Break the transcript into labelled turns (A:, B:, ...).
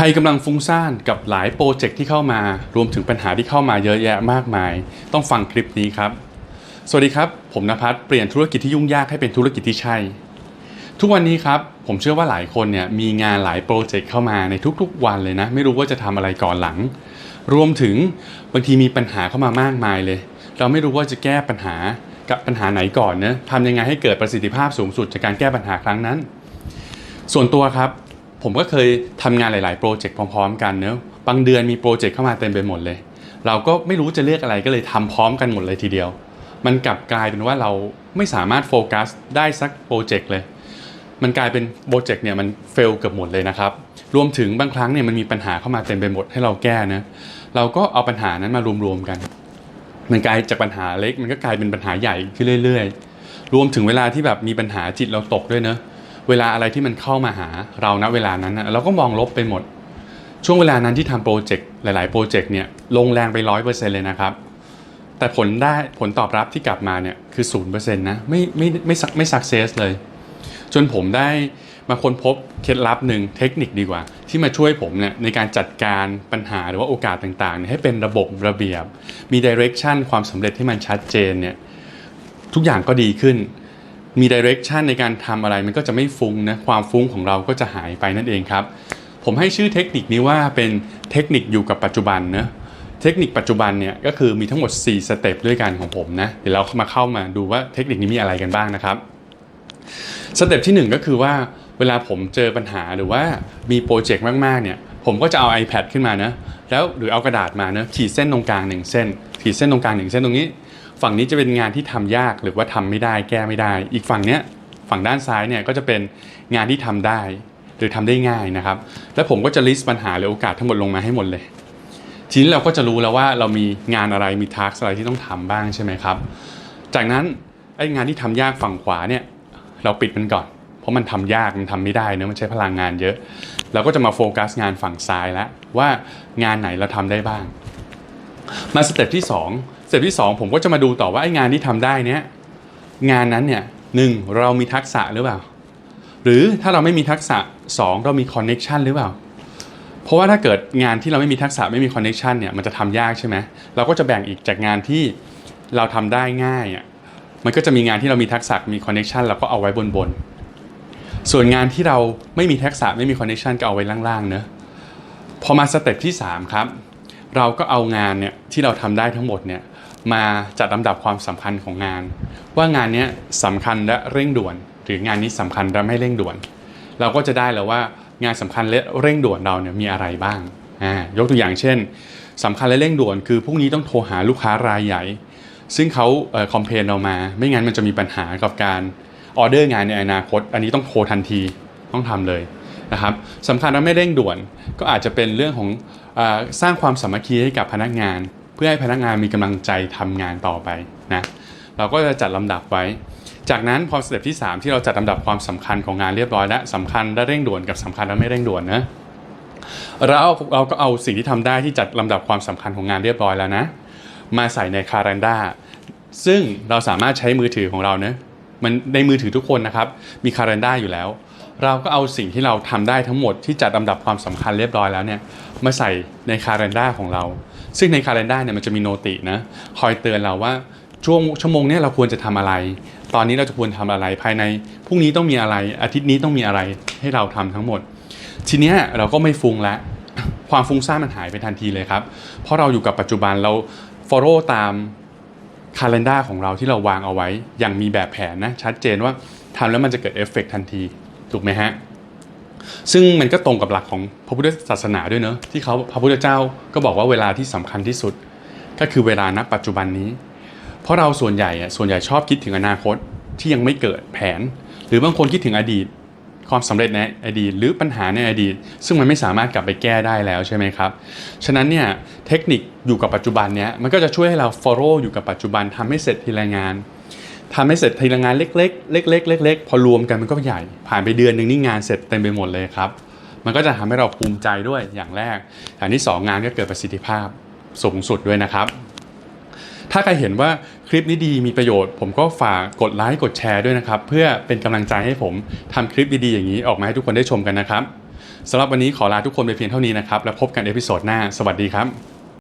A: ใครกำลังฟุ้งซ่านกับหลายโปรเจกต์ที่เข้ามา รวมถึงปัญหาที่เข้ามาเยอะแยะมากมาย ต้องฟังคลิปนี้ครับ สวัสดีครับ ผมนภัสเปลี่ยนธุรกิจที่ยุ่งยากให้เป็นธุรกิจที่ใช่ ทุกวันนี้ครับ ผมเชื่อว่าหลายคนเนี่ยมีงานหลายโปรเจกต์เข้ามาในทุกๆ วันเลยนะ ไม่รู้ว่าจะทำอะไรก่อนหลัง รวมถึงบางทีมีปัญหาเข้ามามากมายเลย เราไม่รู้ว่าจะแก้ปัญหากับปัญหาไหนก่อนนะทำยังไงให้เกิดประสิทธิภาพสูงสุดจากการแก้ปัญหาครั้งนั้น ส่วนตัวครับ ผมก็เคยทำงานหลาย ๆ โปรเจกต์พร้อม ๆ กันเนอะบางเดือนมีโปรเจกต์เข้ามาเต็มไปหมดเลย เราก็ไม่รู้จะเลือกอะไรก็เลยทำพร้อมกันหมดเลยทีเดียว มันกลับกลายเป็นว่าเราไม่สามารถโฟกัสได้สักโปรเจกต์เลย มันกลายเป็นโปรเจกต์เนี่ยมันเฟลเกือบหมดเลยนะครับ รวมถึงบางครั้งเนี่ยมันมีปัญหาเข้ามาเต็มไปหมดให้เราแก้นะเราก็เอาปัญหานั้นมารวมๆกัน มันกลายจากปัญหาเล็กมันก็กลายเป็นปัญหาใหญ่ขึ้นเรื่อย ๆ รวมถึงเวลาที่แบบมีปัญหาจิตเราตกด้วยเนอะ เวลาอะไรที่มันเข้ามาหาเราณเวลานั้นเราก็มองลบไปหมด ช่วงเวลานั้นที่ทำโปรเจกต์หลาย ๆ โปรเจกต์เนี่ยลงแรงไปร้อยเปอร์เซ็นต์เลยนะครับ แต่ผลได้ผลตอบรับที่กลับมาเนี่ยคือศูนย์เปอร์เซ็นต์นะไม่ไม่ไม่ไม่ไม่สักเซสเลย จนผมได้มาค้นพบเคล็ดลับหนึ่งเทคนิคดีกว่า ที่มาช่วยผมเนี่ยในการจัดการปัญหาหรือว่าโอกาสต่างๆเนี่ยให้เป็นระบบระเบียบ มีดิเรกชันความสำเร็จที่มันชัดเจนเนี่ยทุกอย่างก็ดีขึ้น มีดิเรกชันในการทำอะไรมันก็จะไม่ฟุ้งนะความฟุ้งของเราก็จะหายไปนั่นเองครับ ผมให้ชื่อเทคนิคนี้ว่าเป็นเทคนิคอยู่กับปัจจุบันนะเทคนิคปัจจุบันเนี่ยก็คือมีทั้งหมด 4 สเต็ปด้วยกันของผมนะเดี๋ยวเรามาเข้ามาดูว่าเทคนิคนี้มีอะไรกันบ้างนะครับสเต็ปที่ 1 ก็คือว่าเวลาผมเจอปัญหาหรือว่ามีโปรเจกต์มากๆเนี่ยผมก็จะเอา iPad ขึ้นมานะแล้วหรือเอากระดาษมานะขีดเส้นตรงกลางหนึ่งเส้นขีดเส้นตรงกลางหนึ่งเส้นตรงนี้ ฝั่งนี้จะเป็นงานที่ทำยากหรือว่าทำไม่ได้แก้ไม่ได้ อีกฝั่งเนี้ยฝั่งด้านซ้ายเนี่ยก็จะเป็นงานที่ทำได้ หรือทำได้ง่ายนะครับ แล้วผมก็จะ list ปัญหาหรือโอกาสทั้งหมดลงมาให้หมดเลย ทีนี้เราก็จะรู้แล้วว่าเรามีงานอะไรมีทักอะไรที่ต้องทำบ้างใช่ไหมครับ จากนั้นไอ้งานที่ทำยากฝั่งขวาเนี่ยเราปิดมันก่อน เพราะมันทำยากมันทำไม่ได้เนอะมันใช้พลังงานเยอะ เราก็จะมาโฟกัสงานฝั่งซ้ายแล้วว่างานไหนเราทำได้บ้าง มาสเต็ปที่2 สเต็ปที่ 2 ผมก็จะมาดูต่อว่าไอ้งานที่ทำได้เนี้ยงานนั้นเนี่ยหนึ่งเรามีทักษะหรือเปล่า หรือถ้าเราไม่มีทักษะ 2 เรามีคอนเน็ชันหรือเปล่า เพราะว่าถ้าเกิดงานที่เราไม่มีทักษะไม่มีคอนเน็ชันเนี่ยมันจะทำยากใช่ไหมเราก็จะแบ่งอีกจากงานที่เราทำได้ง่ายอะมันก็จะมีงานที่เรามีทักษะมีคอนเน็ชันเราก็เอาไว้บนบนส่วนงานที่เราไม่มีทักษะไม่มีคอนเน็ชันก็เอาไว้ล่างๆเนอะพอมาสเต็ปที่ 3 ครับ เราก็เอางานเนี่ยที่เราทำได้ทั้งหมดเนี่ย มาจัดลำดับความสำคัญของงาน ว่างานนี้สำคัญและเร่งด่วน หรืองานนี้สำคัญและไม่เร่งด่วน เราก็จะได้แล้วว่างานสำคัญและเร่งด่วนเราเนี่ยมีอะไรบ้างอ่ายกตัวอย่างเช่นสำคัญและเร่งด่วน คือพรุ่งนี้ต้องโทรหาลูกค้ารายใหญ่ ซึ่งเขาเอ่อคอมเพลนเรามา ไม่งั้นมันจะมีปัญหากับการออเดอร์งานในอนาคต อันนี้ต้องโทรทันทีต้องทำเลยนะครับสำคัญและไม่เร่งด่วน ก็อาจจะเป็นเรื่องของอสร้างความสามัคคีให้กับพนักงาน พื่อให้พนักงานมีกำลังใจทำงานต่อไปนะเราก็จะจัดลำดับไว้ จากนั้นพอสเต็ปที่ 3 ที่เราจัดลำดับความสำคัญของงานเรียบร้อยและสำคัญและเร่งด่วนกับสำคัญและไม่เร่งด่วนนะเราเราก็เอาสิ่งที่ทำได้ที่จัดลำดับความสำคัญของงานเรียบร้อยแล้วนะ มาใส่ในคาล endar ซึ่งเราสามารถใช้มือถือของเราเนะมันในมือถือทุกคนนะครับมีคาล endar อยู่แล้ว เราก็เอาสิ่งที่เราทำได้ทั้งหมดที่จัดลำดับความสำคัญเรียบร้อยแล้วเนี่ยมาใส่ในคาล endar ของเรา ซึ่งในคาล endar เนี่ยมันจะมีโนตินะคอยเตือนเราว่าช่วงชั่วโมงนี้เราควรจะทำอะไร ตอนนี้เราจะควรทำอะไรภายในพรุ่งนี้ต้องมีอะไร อาทิตย์นี้ต้องมีอะไรให้เราทำทั้งหมด ทีเนี้ยเราก็ไม่ฟุ้งแล้วความฟุ้งซ่านมันหายไปทันทีเลยครับ เพราะเราอยู่กับปัจจุบันเรา follow ตามคาล endar ของเราที่เราวางเอาไว้ อย่างมีแบบแผนนะชัดเจนว่าทำแล้วมันจะเกิดเอฟเฟกทันที ถูกไหมฮะ ซึ่งมันก็ตรงกับหลักของพระพุทธศาสนาด้วยเนอะที่เขาพระพุทธเจ้าก็บอกว่าเวลาที่สำคัญที่สุด ก็คือเวลาณปัจจุบันนี้ เพราะเราส่วนใหญ่ส่วนใหญ่ชอบคิดถึงอนาคตที่ยังไม่เกิดแผน หรือบางคนคิดถึงอดีต ความสำเร็จในอดีต หรือปัญหาในอดีต ซึ่งมันไม่สามารถกลับไปแก้ได้แล้วใช่ไหมครับฉะนั้นเนี่ยเทคนิคอยู่กับปัจจุบันเนี้ยมันก็จะช่วยให้เรา follow อยู่กับปัจจุบันทำให้เสร็จทีละงาน ทำให้เสร็จทีละงานเล็กๆ เล็กๆเล็กๆพอรวมกันมันก็ใหญ่ ผ่านไปเดือนหนึ่งนี่งานเสร็จเต็มไปหมดเลยครับ มันก็จะทำให้เราภูมิใจด้วยอย่างแรกอย่างที่สองงานก็เกิดประสิทธิภาพสูงสุดด้วยนะครับ ถ้าใครเห็นว่าคลิปนี้ดีมีประโยชน์ ผมก็ฝากกดไลค์กดแชร์ด้วยนะครับ เพื่อเป็นกำลังใจให้ผมทำคลิปดีๆอย่างนี้ออกมาให้ทุกคนได้ชมกันนะครับสำหรับวันนี้ขอลาทุกคนไปเพียงเท่านี้นะครับ แล้วพบกันเอพิโซดหน้า สวัสดีครับ